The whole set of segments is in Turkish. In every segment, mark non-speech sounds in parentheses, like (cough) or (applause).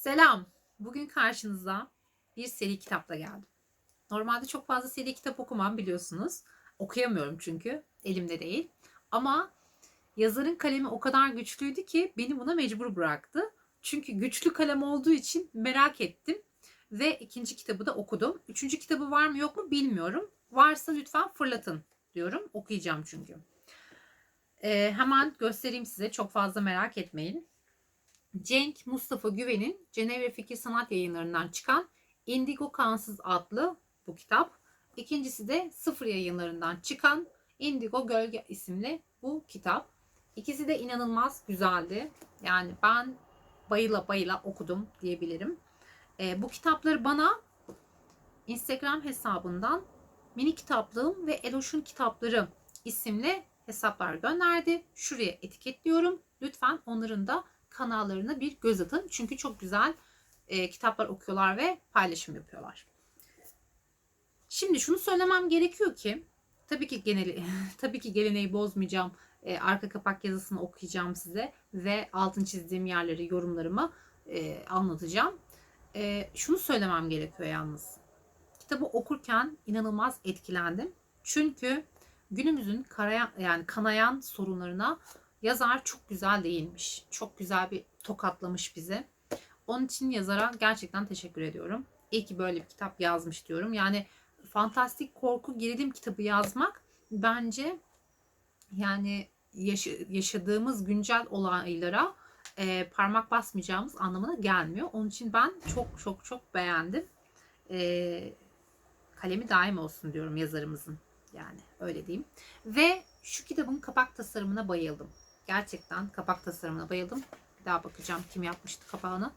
Selam. Bugün karşınıza bir seri kitapla geldim. Normalde çok fazla seri kitap okumam biliyorsunuz. Okuyamıyorum çünkü. Elimde değil. Ama yazarın kalemi o kadar güçlüydü ki beni buna mecbur bıraktı. Çünkü güçlü kalem olduğu için merak ettim. Ve ikinci kitabı da okudum. Üçüncü kitabı var mı yok mu bilmiyorum. Varsa lütfen fırlatın diyorum. Okuyacağım çünkü. Ee, hemen göstereyim size. Çok fazla merak etmeyin. Cenk Mustafa Güven'in Cenevre Fikir Sanat Yayınlarından çıkan Indigo Kansız adlı bu kitap. İkincisi de Sıfır Yayınlarından çıkan Indigo Gölge isimli bu kitap. İkisi de inanılmaz güzeldi. Yani ben bayıla bayıla okudum diyebilirim. Ee, bu kitapları bana Instagram hesabından Mini Kitaplığım ve Eloş'un Kitapları isimli hesaplar gönderdi. Şuraya etiketliyorum. Lütfen onların da kanallarına bir göz atın. Çünkü çok güzel e, kitaplar okuyorlar ve paylaşım yapıyorlar. Şimdi şunu söylemem gerekiyor ki tabii ki geneli (laughs) tabii ki geleneği bozmayacağım. E, arka kapak yazısını okuyacağım size ve altın çizdiğim yerleri yorumlarımı e, anlatacağım. E, şunu söylemem gerekiyor yalnız. Kitabı okurken inanılmaz etkilendim. Çünkü günümüzün karayan, yani kanayan sorunlarına Yazar çok güzel değilmiş. Çok güzel bir tokatlamış bizi. Onun için yazara gerçekten teşekkür ediyorum. İyi ki böyle bir kitap yazmış diyorum. Yani fantastik korku gerilim kitabı yazmak bence yani yaşadığımız güncel olaylara e, parmak basmayacağımız anlamına gelmiyor. Onun için ben çok çok çok beğendim. E, kalemi daim olsun diyorum yazarımızın. Yani öyle diyeyim. Ve şu kitabın kapak tasarımına bayıldım. Gerçekten kapak tasarımına bayıldım. Bir daha bakacağım kim yapmıştı kapağını.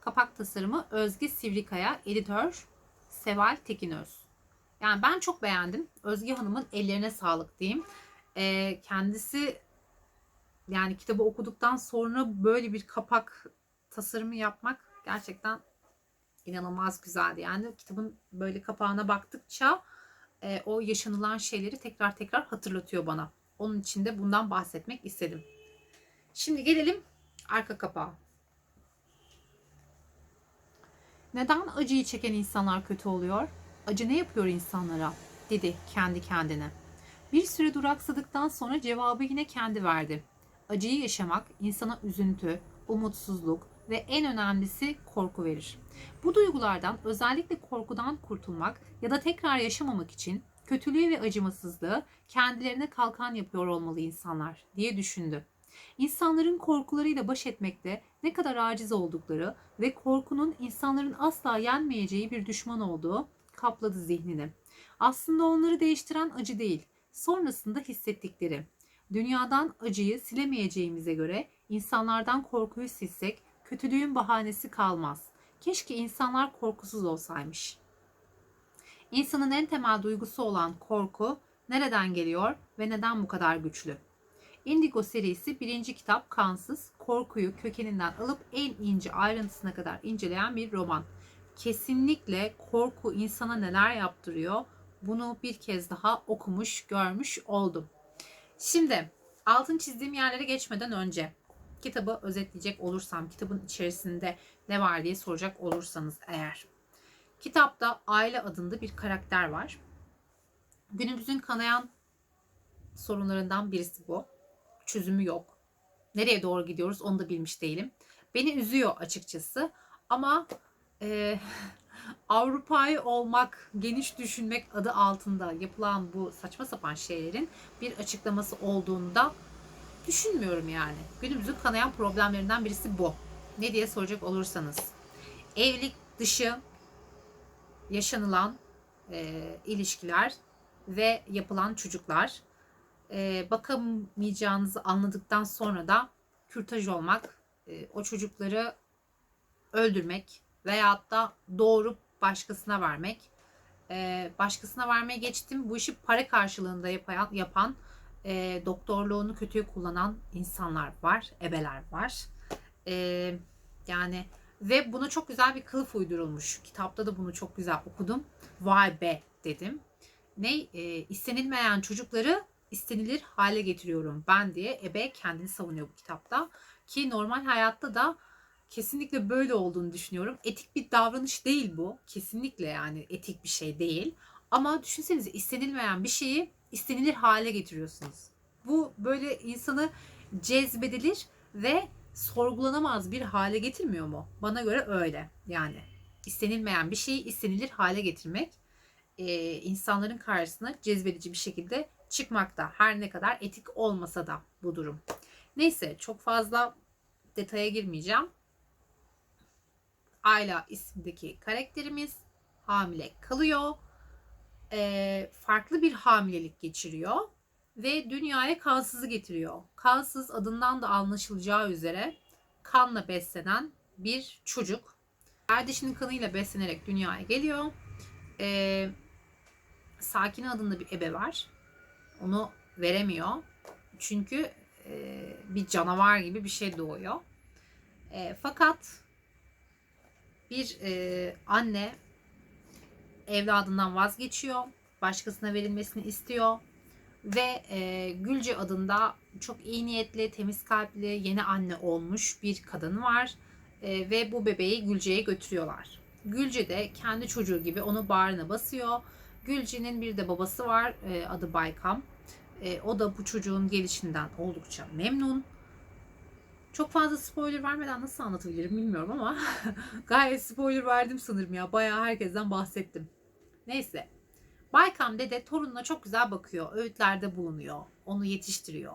Kapak tasarımı Özge Sivrikaya, editör Seval Tekinöz. Yani ben çok beğendim. Özge Hanım'ın ellerine sağlık diyeyim. Ee, kendisi yani kitabı okuduktan sonra böyle bir kapak tasarımı yapmak gerçekten inanılmaz güzeldi. Yani kitabın böyle kapağına baktıkça e, o yaşanılan şeyleri tekrar tekrar hatırlatıyor bana. Onun için de bundan bahsetmek istedim. Şimdi gelelim arka kapağa. Neden acıyı çeken insanlar kötü oluyor? Acı ne yapıyor insanlara? dedi kendi kendine. Bir süre duraksadıktan sonra cevabı yine kendi verdi. Acıyı yaşamak insana üzüntü, umutsuzluk ve en önemlisi korku verir. Bu duygulardan özellikle korkudan kurtulmak ya da tekrar yaşamamak için kötülüğü ve acımasızlığı kendilerine kalkan yapıyor olmalı insanlar diye düşündü. İnsanların korkularıyla baş etmekte ne kadar aciz oldukları ve korkunun insanların asla yenmeyeceği bir düşman olduğu kapladı zihnini. Aslında onları değiştiren acı değil, sonrasında hissettikleri. Dünyadan acıyı silemeyeceğimize göre insanlardan korkuyu silsek kötülüğün bahanesi kalmaz. Keşke insanlar korkusuz olsaymış. İnsanın en temel duygusu olan korku nereden geliyor ve neden bu kadar güçlü? Indigo serisi birinci kitap kansız, korkuyu kökeninden alıp en ince ayrıntısına kadar inceleyen bir roman. Kesinlikle korku insana neler yaptırıyor bunu bir kez daha okumuş, görmüş oldum. Şimdi altın çizdiğim yerlere geçmeden önce kitabı özetleyecek olursam, kitabın içerisinde ne var diye soracak olursanız eğer. Kitapta Aile adında bir karakter var. Günümüzün kanayan sorunlarından birisi bu. Çözümü yok. Nereye doğru gidiyoruz onu da bilmiş değilim. Beni üzüyor açıkçası. Ama e, (laughs) Avrupa'yı olmak, geniş düşünmek adı altında yapılan bu saçma sapan şeylerin bir açıklaması olduğunda düşünmüyorum yani. Günümüzün kanayan problemlerinden birisi bu. Ne diye soracak olursanız. Evlilik dışı yaşanılan e, ilişkiler ve yapılan çocuklar. E, bakamayacağınızı anladıktan sonra da kürtaj olmak, e, o çocukları öldürmek veyahut da doğurup başkasına vermek. E, başkasına vermeye geçtim. Bu işi para karşılığında yapan, yapan e, doktorluğunu kötüye kullanan insanlar var, ebeler var. E, yani ve buna çok güzel bir kılıf uydurulmuş. Kitapta da bunu çok güzel okudum. Vay be dedim. Ne e, istenilmeyen çocukları istenilir hale getiriyorum ben diye ebe kendini savunuyor bu kitapta. Ki normal hayatta da kesinlikle böyle olduğunu düşünüyorum. Etik bir davranış değil bu. Kesinlikle yani etik bir şey değil. Ama düşünsenize istenilmeyen bir şeyi istenilir hale getiriyorsunuz. Bu böyle insanı cezbedilir ve sorgulanamaz bir hale getirmiyor mu? Bana göre öyle. Yani istenilmeyen bir şeyi istenilir hale getirmek e, insanların karşısına cezbedici bir şekilde çıkmakta. Her ne kadar etik olmasa da bu durum. Neyse çok fazla detaya girmeyeceğim. Ayla isimdeki karakterimiz hamile kalıyor. E, farklı bir hamilelik geçiriyor ve dünyaya kansızı getiriyor. Kansız adından da anlaşılacağı üzere kanla beslenen bir çocuk. Kardeşinin kanıyla beslenerek dünyaya geliyor. Ee, Sakine adında bir ebe var. Onu veremiyor. Çünkü e, bir canavar gibi bir şey doğuyor. E, fakat bir e, anne evladından vazgeçiyor. Başkasına verilmesini istiyor. Ve e, Gülce adında çok iyi niyetli, temiz kalpli, yeni anne olmuş bir kadın var. E, ve bu bebeği Gülce'ye götürüyorlar. Gülce de kendi çocuğu gibi onu bağrına basıyor. Gülce'nin bir de babası var e, adı Baykam. E, o da bu çocuğun gelişinden oldukça memnun. Çok fazla spoiler vermeden nasıl anlatabilirim bilmiyorum ama (laughs) gayet spoiler verdim sanırım ya. Bayağı herkesten bahsettim. Neyse. Baykam dede torununa çok güzel bakıyor. Öğütlerde bulunuyor. Onu yetiştiriyor.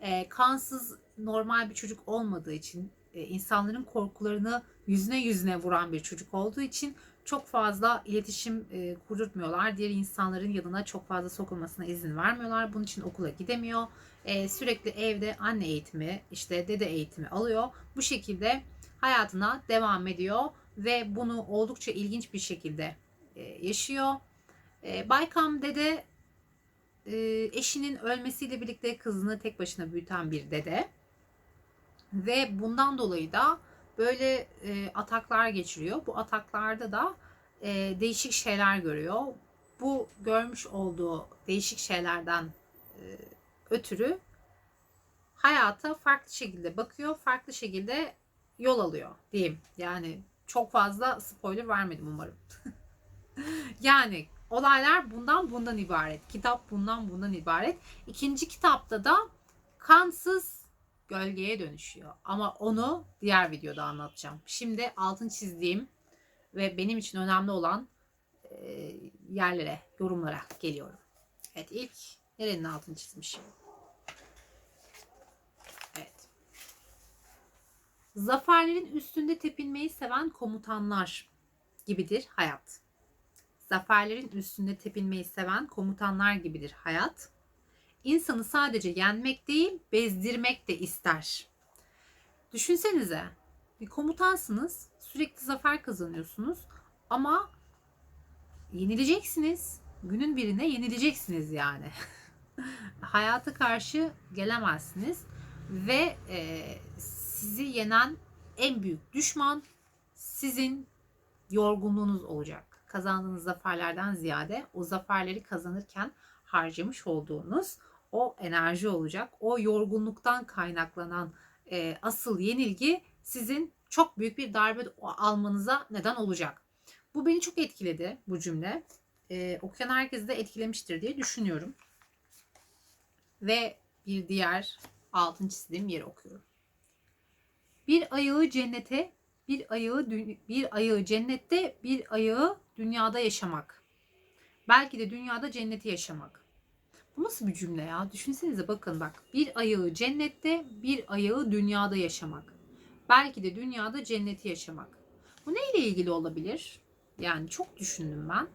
E, kansız normal bir çocuk olmadığı için e, insanların korkularını yüzüne yüzüne vuran bir çocuk olduğu için çok fazla iletişim e, kurdurtmuyorlar. Diğer insanların yanına çok fazla sokulmasına izin vermiyorlar. Bunun için okula gidemiyor. E, sürekli evde anne eğitimi, işte dede eğitimi alıyor. Bu şekilde hayatına devam ediyor ve bunu oldukça ilginç bir şekilde e, yaşıyor. E, Baykam dede e, eşinin ölmesiyle birlikte kızını tek başına büyüten bir dede. Ve bundan dolayı da böyle e, ataklar geçiriyor. Bu ataklarda da e, değişik şeyler görüyor. Bu görmüş olduğu değişik şeylerden e, ötürü hayata farklı şekilde bakıyor, farklı şekilde yol alıyor diyeyim. Yani çok fazla spoiler vermedim umarım. (laughs) yani olaylar bundan bundan ibaret. Kitap bundan bundan ibaret. İkinci kitapta da kansız gölgeye dönüşüyor. Ama onu diğer videoda anlatacağım. Şimdi altın çizdiğim ve benim için önemli olan e, yerlere, yorumlara geliyorum. Evet ilk nerenin altını çizmişim? Evet. Zaferlerin üstünde tepinmeyi seven komutanlar gibidir hayat. Zaferlerin üstünde tepinmeyi seven komutanlar gibidir hayat. İnsanı sadece yenmek değil, bezdirmek de ister. Düşünsenize, bir komutansınız, sürekli zafer kazanıyorsunuz ama yenileceksiniz. Günün birine yenileceksiniz yani. (laughs) Hayata karşı gelemezsiniz ve e, sizi yenen en büyük düşman sizin yorgunluğunuz olacak. Kazandığınız zaferlerden ziyade o zaferleri kazanırken harcamış olduğunuz o enerji olacak. O yorgunluktan kaynaklanan e, asıl yenilgi sizin çok büyük bir darbe almanıza neden olacak. Bu beni çok etkiledi bu cümle. E, okuyan herkesi de etkilemiştir diye düşünüyorum. Ve bir diğer altın çizdiğim yeri okuyorum. Bir ayağı cennete, bir ayağı bir ayağı cennette, bir ayağı dünyada yaşamak. Belki de dünyada cenneti yaşamak. Bu nasıl bir cümle ya? Düşünsenize bakın bak. Bir ayağı cennette, bir ayağı dünyada yaşamak. Belki de dünyada cenneti yaşamak. Bu neyle ilgili olabilir? Yani çok düşündüm ben.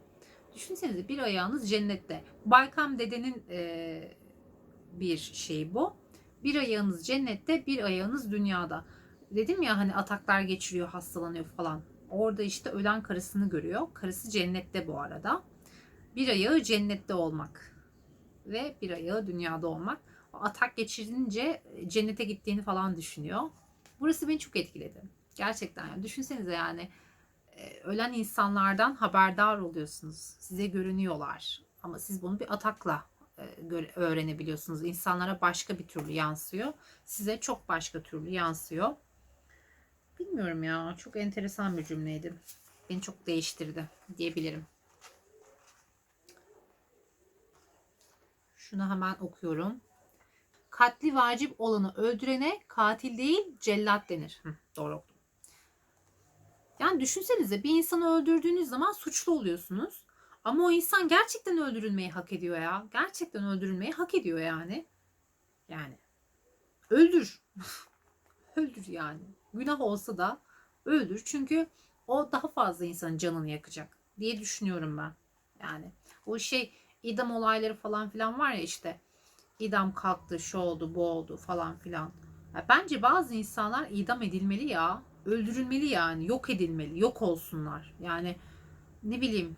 Düşünsenize bir ayağınız cennette. Baykam dedenin e, bir şeyi bu. Bir ayağınız cennette, bir ayağınız dünyada. Dedim ya hani ataklar geçiriyor, hastalanıyor falan. Orada işte ölen karısını görüyor. Karısı cennette bu arada. Bir ayağı cennette olmak ve bir ayağı dünyada olmak. O atak geçirince cennete gittiğini falan düşünüyor. Burası beni çok etkiledi. Gerçekten yani düşünsenize yani e, ölen insanlardan haberdar oluyorsunuz. Size görünüyorlar. Ama siz bunu bir atakla e, öğrenebiliyorsunuz. İnsanlara başka bir türlü yansıyor. Size çok başka türlü yansıyor. Bilmiyorum ya. Çok enteresan bir cümleydi. Beni çok değiştirdi diyebilirim. Şunu hemen okuyorum. Katli vacip olanı öldürene katil değil cellat denir. Hı, doğru okudum. Yani düşünsenize bir insanı öldürdüğünüz zaman suçlu oluyorsunuz. Ama o insan gerçekten öldürülmeyi hak ediyor ya. Gerçekten öldürülmeyi hak ediyor yani. Yani öldür. (laughs) öldür yani. Günah olsa da öldür. Çünkü o daha fazla insanın canını yakacak diye düşünüyorum ben. Yani o şey idam olayları falan filan var ya işte idam kalktı, şu oldu, bu oldu falan filan. Ya bence bazı insanlar idam edilmeli ya. Öldürülmeli yani. Yok edilmeli. Yok olsunlar. Yani ne bileyim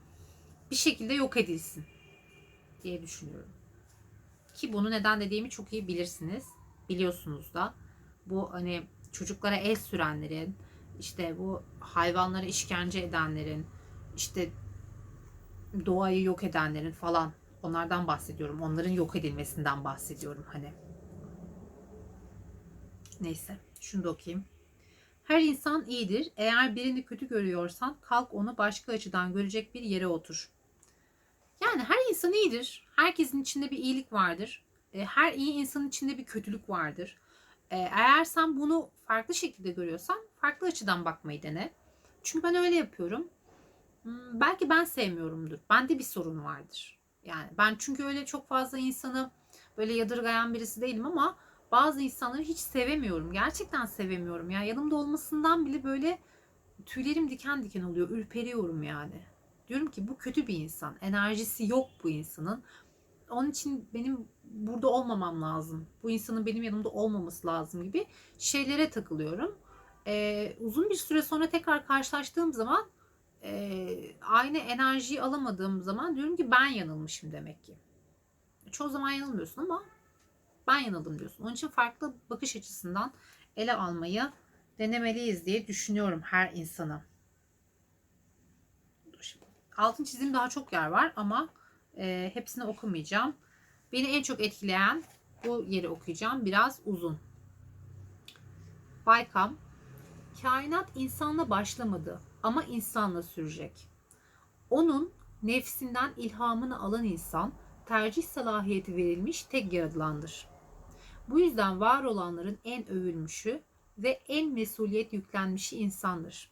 bir şekilde yok edilsin diye düşünüyorum. Ki bunu neden dediğimi çok iyi bilirsiniz. Biliyorsunuz da. Bu hani çocuklara el sürenlerin, işte bu hayvanlara işkence edenlerin, işte doğayı yok edenlerin falan onlardan bahsediyorum. Onların yok edilmesinden bahsediyorum hani. Neyse şunu da okuyayım. Her insan iyidir. Eğer birini kötü görüyorsan kalk onu başka açıdan görecek bir yere otur. Yani her insan iyidir. Herkesin içinde bir iyilik vardır. E, Her iyi insanın içinde bir kötülük vardır. E, Eğer sen bunu farklı şekilde görüyorsan farklı açıdan bakmayı dene. Çünkü ben öyle yapıyorum. Hmm, Belki ben sevmiyorumdur. Bende bir sorun vardır. Yani ben çünkü öyle çok fazla insanı böyle yadırgayan birisi değilim ama bazı insanları hiç sevemiyorum. Gerçekten sevemiyorum. Ya yanımda olmasından bile böyle tüylerim diken diken oluyor. Ürperiyorum yani. Diyorum ki bu kötü bir insan. Enerjisi yok bu insanın. Onun için benim burada olmamam lazım. Bu insanın benim yanımda olmaması lazım gibi şeylere takılıyorum. Ee, uzun bir süre sonra tekrar karşılaştığım zaman e, aynı enerjiyi alamadığım zaman diyorum ki ben yanılmışım demek ki. Çoğu zaman yanılmıyorsun ama ben yanıldım diyorsun. Onun için farklı bakış açısından ele almayı denemeliyiz diye düşünüyorum her insana. Altın çizdiğim daha çok yer var ama e, hepsini okumayacağım. Beni en çok etkileyen bu yeri okuyacağım. Biraz uzun. Baykam, kainat insanla başlamadı ama insanla sürecek. Onun nefsinden ilhamını alan insan tercih salahiyeti verilmiş tek yaratılandır. Bu yüzden var olanların en övülmüşü ve en mesuliyet yüklenmişi insandır.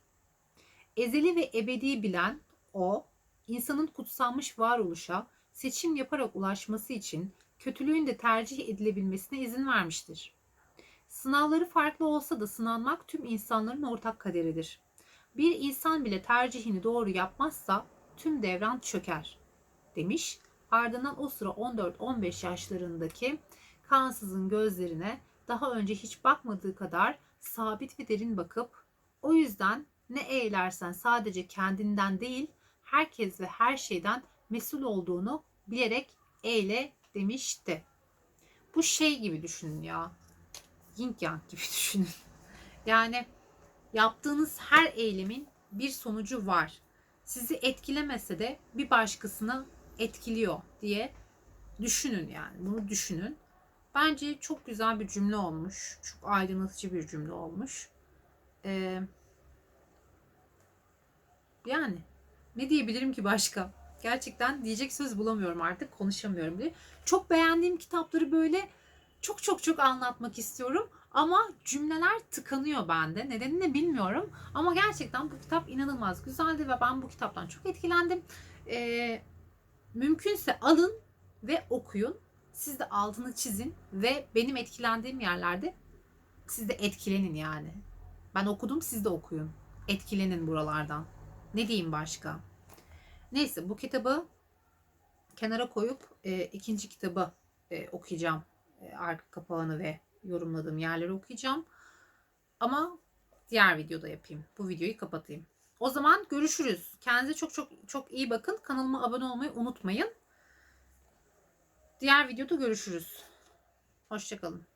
Ezeli ve ebedi bilen o, insanın kutsanmış varoluşa seçim yaparak ulaşması için kötülüğün de tercih edilebilmesine izin vermiştir. Sınavları farklı olsa da sınanmak tüm insanların ortak kaderidir. Bir insan bile tercihini doğru yapmazsa tüm devran çöker demiş. Ardından o sıra 14-15 yaşlarındaki kansızın gözlerine daha önce hiç bakmadığı kadar sabit ve derin bakıp o yüzden ne eylersen sadece kendinden değil herkes ve her şeyden mesul olduğunu bilerek eyle demişti. Bu şey gibi düşünün ya. Yin yang gibi (laughs) düşünün. Yani yaptığınız her eylemin bir sonucu var. Sizi etkilemese de bir başkasını etkiliyor diye düşünün yani. Bunu düşünün. Bence çok güzel bir cümle olmuş. Çok aydınlatıcı bir cümle olmuş. Ee, yani ne diyebilirim ki başka? Gerçekten diyecek söz bulamıyorum artık. Konuşamıyorum diye. Çok beğendiğim kitapları böyle çok çok çok anlatmak istiyorum. Ama cümleler tıkanıyor bende. Nedenini bilmiyorum. Ama gerçekten bu kitap inanılmaz güzeldi ve ben bu kitaptan çok etkilendim. Ee, mümkünse alın ve okuyun. Siz de altını çizin ve benim etkilendiğim yerlerde siz de etkilenin yani. Ben okudum siz de okuyun. Etkilenin buralardan. Ne diyeyim başka? Neyse bu kitabı kenara koyup e, ikinci kitabı e, okuyacağım. E, arka kapağını ve yorumladığım yerleri okuyacağım. Ama diğer videoda yapayım. Bu videoyu kapatayım. O zaman görüşürüz. Kendinize çok çok çok iyi bakın. Kanalıma abone olmayı unutmayın. Diğer videoda görüşürüz. Hoşçakalın.